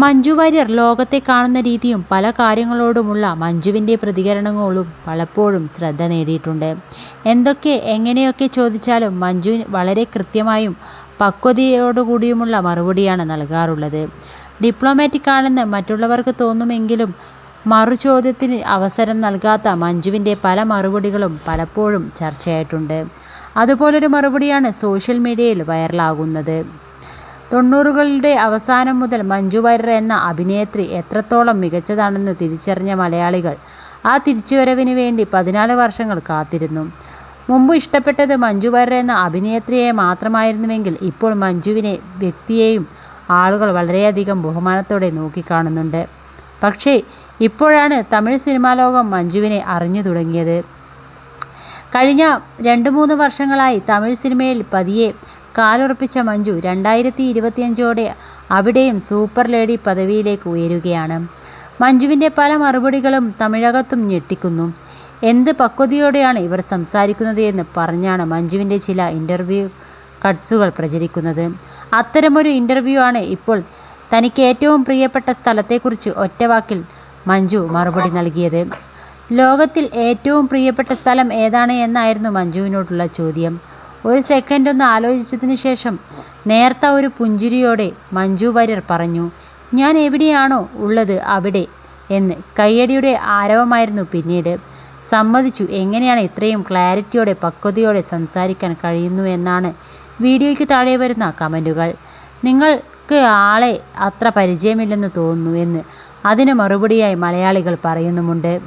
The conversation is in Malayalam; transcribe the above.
മഞ്ജു വാര്യർ ലോകത്തെ കാണുന്ന രീതിയും പല കാര്യങ്ങളോടുമുള്ള മഞ്ജുവിന്റെ പ്രതികരണങ്ങളും പലപ്പോഴും ശ്രദ്ധ നേടിയിട്ടുണ്ട്. എന്തൊക്കെ എങ്ങനെയൊക്കെ ചോദിച്ചാലും മഞ്ജു വളരെ കൃത്യമായും പക്വതയോടുകൂടിയുമുള്ള മറുപടിയാണ് നൽകാറുള്ളത്. ഡിപ്ലോമാറ്റിക് ആണെന്ന് മറ്റുള്ളവർക്ക് തോന്നുമെങ്കിലും മറുചോദ്യത്തിന് അവസരം നൽകാത്ത മഞ്ജുവിന്റെ പല മറുപടികളും പലപ്പോഴും ചർച്ചയായിട്ടുണ്ട്. അതുപോലൊരു മറുപടിയാണ് സോഷ്യൽ മീഡിയയിൽ വൈറലാകുന്നത്. തൊണ്ണൂറുകളുടെ അവസാനം മുതൽ മഞ്ജു വാര്യർ എന്ന അഭിനേത്രി എത്രത്തോളം മികച്ചതാണെന്ന് തിരിച്ചറിഞ്ഞ മലയാളികൾ ആ തിരിച്ചുവരവിന് വേണ്ടി പതിനാല് വർഷങ്ങൾ കാത്തിരുന്നു. മുമ്പ് ഇഷ്ടപ്പെട്ടത് മഞ്ജു വാര്യർ എന്ന അഭിനേത്രിയെ മാത്രമായിരുന്നുവെങ്കിൽ ഇപ്പോൾ മഞ്ജുവിനെ വ്യക്തിയെയും ആളുകൾ വളരെയധികം ബഹുമാനത്തോടെ നോക്കിക്കാണുന്നുണ്ട്. പക്ഷേ ഇപ്പോഴാണ് തമിഴ് സിനിമാ ലോകം മഞ്ജുവിനെ അറിഞ്ഞു തുടങ്ങിയത്. കഴിഞ്ഞ രണ്ട് മൂന്ന് വർഷങ്ങളായി തമിഴ് സിനിമയിൽ പതിയെ കാലുറപ്പിച്ച മഞ്ജു രണ്ടായിരത്തി ഇരുപത്തിയഞ്ചോടെ അവിടെയും സൂപ്പർ ലേഡി പദവിയിലേക്ക് ഉയരുകയാണ്. മഞ്ജുവിന്റെ പല മറുപടികളും തമിഴകത്തും ഞെട്ടിക്കുന്നു. എന്ത് പക്വതയോടെയാണ് ഇവർ സംസാരിക്കുന്നത് എന്ന് പറഞ്ഞാണ് മഞ്ജുവിന്റെ ചില ഇന്റർവ്യൂ കട്ട്സുകൾ പ്രചരിക്കുന്നത്. അത്തരമൊരു ഇന്റർവ്യൂ ആണ് ഇപ്പോൾ തനിക്ക് ഏറ്റവും പ്രിയപ്പെട്ട സ്ഥലത്തെക്കുറിച്ച് ഒറ്റവാക്കിൽ മഞ്ജു മറുപടി നൽകിയത്. ലോകത്തിൽ ഏറ്റവും പ്രിയപ്പെട്ട സ്ഥലം ഏതാണ് എന്നായിരുന്നു മഞ്ജുവിനോടുള്ള ചോദ്യം. ഒരു സെക്കൻഡ് ഒന്ന് ആലോചിച്ചതിന് ശേഷം നേർത്ത ഒരു പുഞ്ചിരിയോടെ മഞ്ജു വാര്യർ പറഞ്ഞു ഞാൻ എവിടെയാണോ ഉള്ളത് അവിടെ? എന്ന് കയ്യടിയുടെ ആരവമായിരുന്നു പിന്നീട്. സമ്മതിച്ചു എങ്ങനെയാണ് ഇത്രയും ക്ലാരിറ്റിയോടെ പക്വതയോടെ സംസാരിക്കാൻ കഴിയുന്നു എന്നാണ് വീഡിയോയ്ക്ക് താഴെ വരുന്ന കമന്റുകൾ നിങ്ങൾക്ക് ആളെ അത്ര പരിചയമില്ലെന്ന് തോന്നുന്നു എന്ന് അതിന് മറുപടിയായി മലയാളികൾ പറയുന്നുമുണ്ട്.